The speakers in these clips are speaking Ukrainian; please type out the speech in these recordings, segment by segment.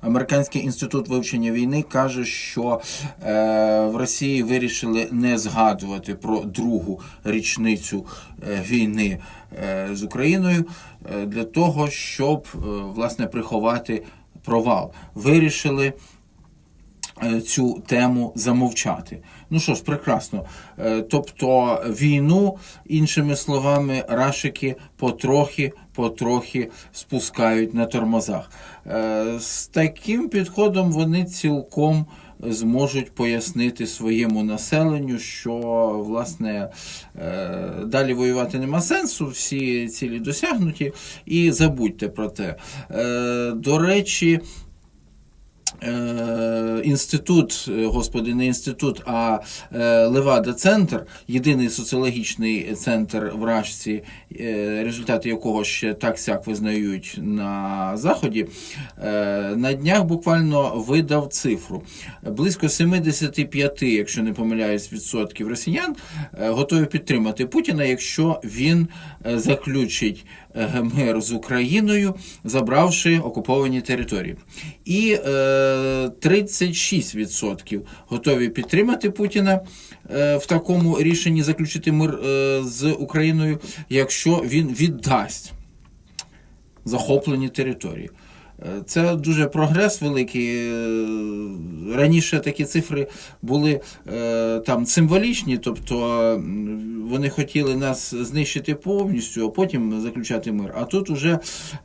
Американський інститут вивчення війни каже, що е, в Росії вирішили не згадувати про другу річницю е, війни е, з Україною е, для того, щоб власне приховати провал. Вирішили цю тему замовчати. Ну що ж, прекрасно. Е, Тобто війну, іншими словами, рашики потрохи, потрохи спускають на тормозах. Е, З таким підходом вони цілком зможуть пояснити своєму населенню, що власне е, далі воювати нема сенсу, всі цілі досягнуті, і забудьте про те. Е, До речі, Е, інститут, е, господи, не інститут, а е, Левада Центр, єдиний соціологічний центр в Рашці, е, результати якого ще так сяк визнають на Заході, е, на днях буквально видав цифру. Близько 75, якщо не помиляюсь, відсотків росіян е, готові підтримати Путіна, якщо він е, заключить е, мир з Україною, забравши окуповані території. І е, 36% готові підтримати Путіна е, в такому рішенні заключити мир е, з Україною, якщо він віддасть захоплені території. Е, Це дуже прогрес великий. Раніше такі цифри були там символічні, тобто вони хотіли нас знищити повністю, а потім заключати мир. А тут уже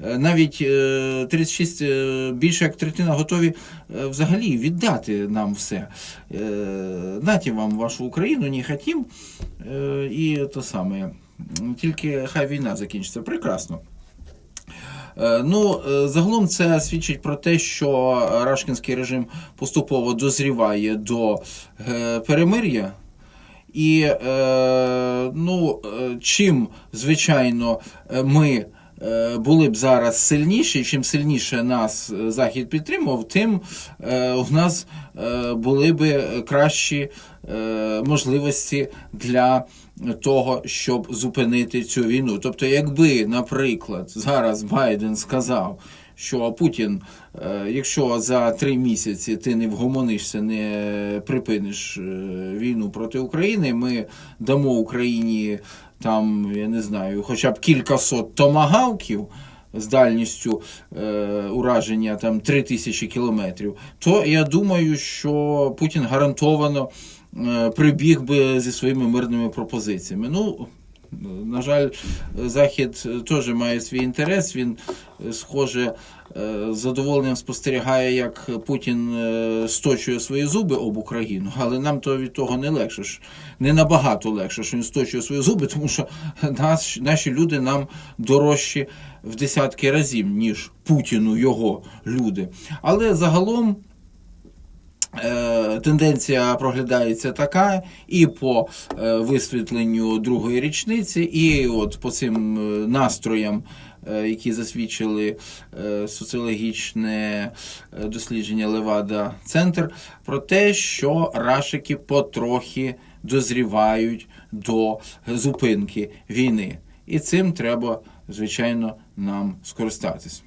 е, навіть е, 36, е, більше як третина готові е, взагалі віддати нам все. Е, Наті вам вашу Україну, не хотім. Е, І то саме. Тільки хай війна закінчиться. Прекрасно. Е, Ну, е, загалом це свідчить про те, що рашкінський режим поступово дозріває до е, перемир'я. І е, ну, е, чим, звичайно, е, ми е, були б зараз сильніші, чим сильніше нас Захід підтримував, тим е, у нас е, були б кращі е, можливості для того, щоб зупинити цю війну. Тобто, якби, наприклад, зараз Байден сказав, що Путін, е, якщо за три місяці ти не вгомонишся, не припиниш е, війну проти України, ми дамо Україні там, я не знаю, хоча б кількасот томагавків. З дальністю е, ураження там 3000 кілометрів, то я думаю, що Путін гарантовано е, прибіг би зі своїми мирними пропозиціями. Ну, на жаль, Захід теж має свій інтерес. Він, е, схоже, е, з задоволенням спостерігає, як Путін е, сточує свої зуби об Україну, але нам то від того не легше, не набагато легше, що він сточує свої зуби, тому що нас, наші люди нам дорожчі в десятки разів, ніж Путіну його люди. Але загалом. Тенденція проглядається така і по е, висвітленню другої річниці, і от по цим е, настроям, е, які засвідчили соціологічне дослідження Левада Центр, про те, що рашики потрохи дозрівають до зупинки війни. І цим треба, звичайно, нам скористатись.